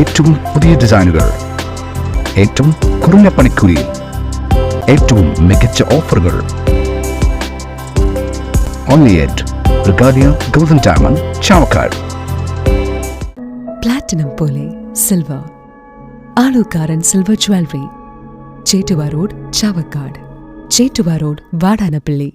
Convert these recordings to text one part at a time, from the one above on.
ഏറ്റവും പുതിയ ഡിസൈനുകൾ. ഏറ്റവും കുറഞ്ഞ പണിക്കൂലിയിൽ ഏറ്റവും മികച്ച ഓഫറുകൾ. Only at Regalia golden diamond Chavakkad platinum പോലെ silver Alukkaran silver jewellery Chettuva road Chavakkad. Chettuva road Vadanappally.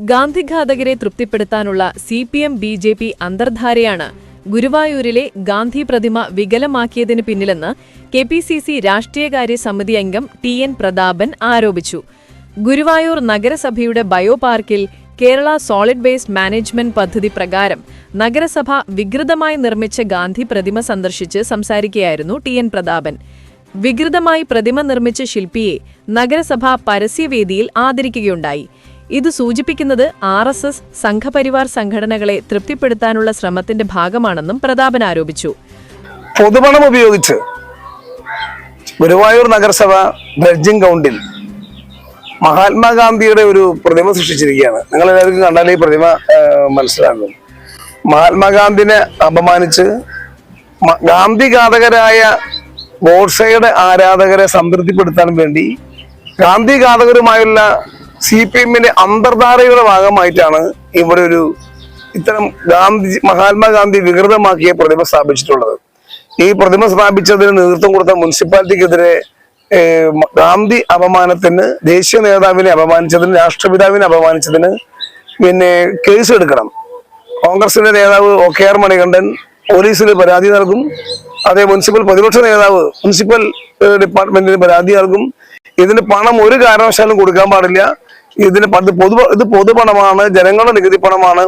ഗാന്ധിഘാതകരെ തൃപ്തിപ്പെടുത്താനുള്ള C P M B J P അന്തർധാരയാണ് ഗുരുവായൂരിലെ ഗാന്ധി പ്രതിമ വികലമാക്കിയതിന് പിന്നിലെന്ന് കെ പി സി സി രാഷ്ട്രീയകാര്യ സമിതി അംഗം ടി എൻ പ്രതാപൻ ആരോപിച്ചു. ഗുരുവായൂർ നഗരസഭയുടെ ബയോപാർക്കിൽ കേരള സോളിഡ് വേസ്റ്റ് മാനേജ്മെന്റ് പദ്ധതി പ്രകാരം നഗരസഭ വികൃതമായി നിർമ്മിച്ച ഗാന്ധി പ്രതിമ സന്ദർശിച്ച് സംസാരിക്കുകയായിരുന്നു ടി എൻ പ്രതാപൻ. വികൃതമായി പ്രതിമ നിർമ്മിച്ച ശില്പിയെ നഗരസഭ പരസ്യവേദിയിൽ ആദരിക്കുകയുണ്ടായി. ഇത് സൂചിപ്പിക്കുന്നത് ആർ എസ് എസ് സംഘപരിവാർ സംഘടനകളെ തൃപ്തിപ്പെടുത്താനുള്ള ശ്രമത്തിന്റെ ഭാഗമാണെന്നും പ്രതാപൻ ആരോപിച്ചു. പൊതുപണം ഉപയോഗിച്ച് ഗുരുവായൂർ നഗരസഭ ബ്രഡ്ജിംഗ് കൗണ്ടിൽ മഹാത്മാഗാന്ധിയുടെ ഒരു പ്രതിമ സൃഷ്ടിച്ചിരിക്കുകയാണ്. നിങ്ങൾ എല്ലാവർക്കും കണ്ടാൽ ഈ പ്രതിമ മനസ്സിലാകും. മഹാത്മാഗാന്ധിനെ അപമാനിച്ച് ഗാന്ധി ഘാതകരായ ഗോഡ്സയുടെ ആരാധകരെ സംതൃപ്തിപ്പെടുത്താൻ വേണ്ടി ഗാന്ധി ഘാതകരുമായുള്ള സി പി എമ്മിന്റെ അന്തർധാരയുടെ ഭാഗമായിട്ടാണ് ഇവിടെ ഒരു ഇത്തരം ഗാന്ധി മഹാത്മാഗാന്ധി വികൃതമാക്കിയ പ്രതിമ സ്ഥാപിച്ചിട്ടുള്ളത്. ഈ പ്രതിമ സ്ഥാപിച്ചതിന് നേതൃത്വം കൊടുത്ത മുനിസിപ്പാലിറ്റിക്കെതിരെ ഗാന്ധി അപമാനത്തിന് ദേശീയ നേതാവിനെ അപമാനിച്ചതിന് രാഷ്ട്രപിതാവിനെ അപമാനിച്ചതിന് പിന്നെ കേസ് എടുക്കണം കോൺഗ്രസിന്റെ നേതാവ് ഒ. കെ. ആർ. മണികണ്ഠൻ പോലീസിൽ പരാതി നൽകും. അതേ മുനിസിപ്പൽ പ്രതിപക്ഷ നേതാവ് മുനിസിപ്പൽ ഡിപ്പാർട്ട്മെന്റിന് പരാതി നൽകും. ഇതിന് പണം ഒരു കാരണവശാലും കൊടുക്കാൻ പാടില്ല. ഇതിന് പൊതു ഇത് പൊതുപണമാണ് ജനങ്ങളുടെ നികുതി പണമാണ്.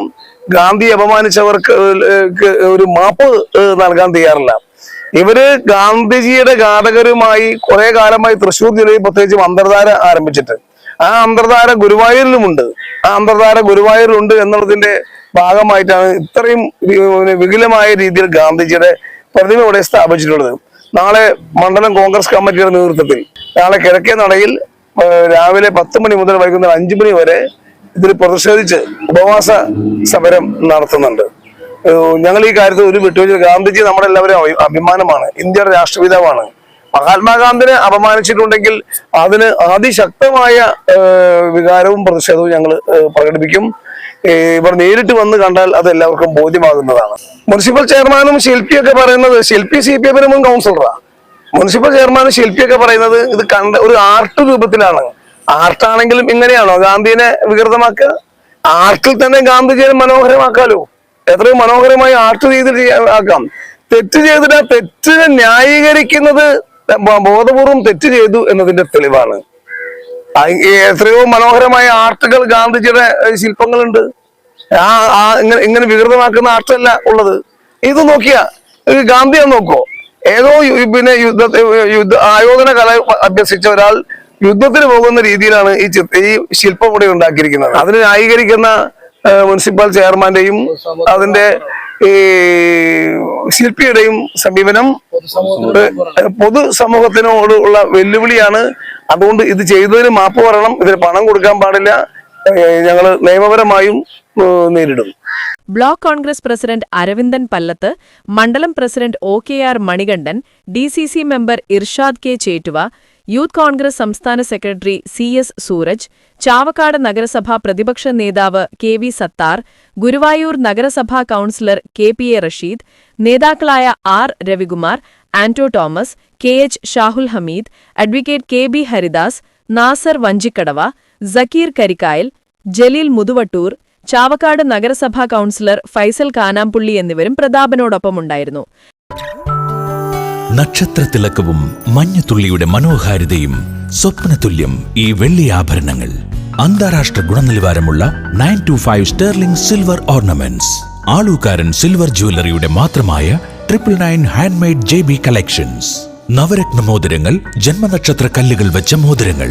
ഗാന്ധി അപമാനിച്ചവർക്ക് ഒരു മാപ്പ് നൽകാൻ തയ്യാറില്ല. ഇവർ ഗാന്ധിജിയുടെ ഘാതകരുമായി കുറെ കാലമായി തൃശ്ശൂർ ജില്ലയിൽ പ്രത്യേകിച്ചും അന്തർധാര ആരംഭിച്ചിട്ട്. ആ അന്തർധാര ഗുരുവായൂരിലുമുണ്ട്. ആ അന്തർധാര ഗുരുവായൂരിലുണ്ട് എന്നുള്ളതിന്റെ ഭാഗമായിട്ടാണ് ഇത്രയും വികലമായ രീതിയിൽ ഗാന്ധിജിയുടെ പ്രതിമ ഇവിടെ സ്ഥാപിച്ചിട്ടുള്ളത്. നാളെ മണ്ഡലം കോൺഗ്രസ് കമ്മിറ്റിയുടെ നേതൃത്വത്തിൽ നാളെ കിഴക്കേ നടയിൽ രാവിലെ പത്ത് മണി മുതൽ വൈകുന്നേരം അഞ്ചു മണി വരെ ഇതിൽ പ്രതിഷേധിച്ച് ഉപവാസ സമരം നടത്തുന്നുണ്ട്. ഞങ്ങൾ ഈ കാര്യത്തിൽ ഒരു വിട്ടുവീഴ്ച ഗാന്ധിജി നമ്മുടെ എല്ലാവരും അഭിമാനമാണ്. ഇന്ത്യയുടെ രാഷ്ട്രപിതാവാണ്. മഹാത്മാഗാന്ധിനെ അപമാനിച്ചിട്ടുണ്ടെങ്കിൽ അതിന് അതിശക്തമായ വികാരവും പ്രതിഷേധവും ഞങ്ങൾ പ്രകടിപ്പിക്കും. ഇവർ നേരിട്ട് വന്ന് കണ്ടാൽ അത് എല്ലാവർക്കും ബോധ്യമാകുന്നതാണ്. മുനിസിപ്പൽ ചെയർമാനും ശില്പിയൊക്കെ പറയുന്നത് ശില്പി സി പി എഫിനും മുൻ കൗൺസിലറാ. മുനിസിപ്പൽ ചെയർമാൻ ശില്പിയൊക്കെ പറയുന്നത് ഇത് കണ്ട ഒരു ആർട്ട് രൂപത്തിലാണ്. ആർട്ടാണെങ്കിലും ഇങ്ങനെയാണോ? ഗാന്ധിനെ വികൃതമാക്കുക? ആർട്ടിൽ തന്നെ ഗാന്ധിജിയെ മനോഹരമാക്കാലോ? എത്രയും മനോഹരമായി ആർട്ട് ചെയ്യാ- ആക്കാം. തെറ്റ് ചെയ്തിട്ട് ആ തെറ്റിനെ ന്യായീകരിക്കുന്നത് ബോധപൂർവം തെറ്റ് ചെയ്തു എന്നതിന്റെ തെളിവാണ്. എത്രയോ മനോഹരമായ ആർട്ടുകൾ ഗാന്ധിജിയുടെ ശില്പങ്ങളുണ്ട്. ആ ഇങ്ങനെ ഇങ്ങനെ വികൃതമാക്കുന്ന ആർട്ടല്ല ഉള്ളത്. ഇത് നോക്കിയാ ഗാന്ധിയെ നോക്കോ. ഏതോ പിന്നെ യുദ്ധ യുദ്ധ ആയോധന കല അഭ്യസിച്ച ഒരാൾ യുദ്ധത്തിന് പോകുന്ന രീതിയിലാണ് ഈ ചിത്ര ഈ ശില്പം ഇവിടെ ഉണ്ടാക്കിയിരിക്കുന്നത്. അതിന് ന്യായീകരിക്കുന്ന മുനിസിപ്പൽ ചെയർമാന്റെയും അതിന്റെ ഈ ശില്പിയുടെയും സമീപനം പൊതു പൊതുസമൂഹത്തിനോട് ഉള്ള വെല്ലുവിളിയാണ്. അതുകൊണ്ട് ഇത് ചെയ്തതിന് മാപ്പ് പറയണം. ഇതിന് പണം കൊടുക്കാൻ പാടില്ല. ഞങ്ങൾ നിയമപരമായും നേരിടും. ബ്ലോക്ക് കോൺഗ്രസ് പ്രസിഡന്റ് അരവിന്ദൻ പല്ലത്ത് മണ്ഡലം president O K R Manikandan D C C member Irshad K Chettuva youth Congress സംസ്ഥാന secretary C S Sooraj Chavakkad നഗരസഭാ പ്രതിപക്ഷ നേതാവ് കെ വി സത്താർ ഗുരുവായൂർ നഗരസഭാ councillor K P A Rasheed നേതാക്കളായ R Ravikumar Anto Thomas K H Shahul Hameed advocate K B Haridas Nasar Vanchikkadavu Zakir Karikkayal Jaleel Muthuvattoor Chavakkad നഗരസഭാ councillor Faisal കാനാംപുള്ളി എന്നിവരും പ്രതാപനോടൊപ്പമുണ്ടായിരുന്നു. നക്ഷത്രത്തിലക്കവും മഞ്ഞത്തുള്ളിയുടെ മനോഹാരിതയും സ്വപ്നതുല്യം ഈ വെള്ളി ആഭരണങ്ങൾ. അന്താരാഷ്ട്ര ഗുണനിലവാരമുള്ള nine two five sterling silver ornaments. Alukkaran silver ജ്വല്ലറിയുടെ മാത്രമായ triple nine handmade J B collections. Navratna മോതിരങ്ങൾ ജന്മനക്ഷത്ര കല്ലുകൾ വെച്ച മോതിരങ്ങൾ.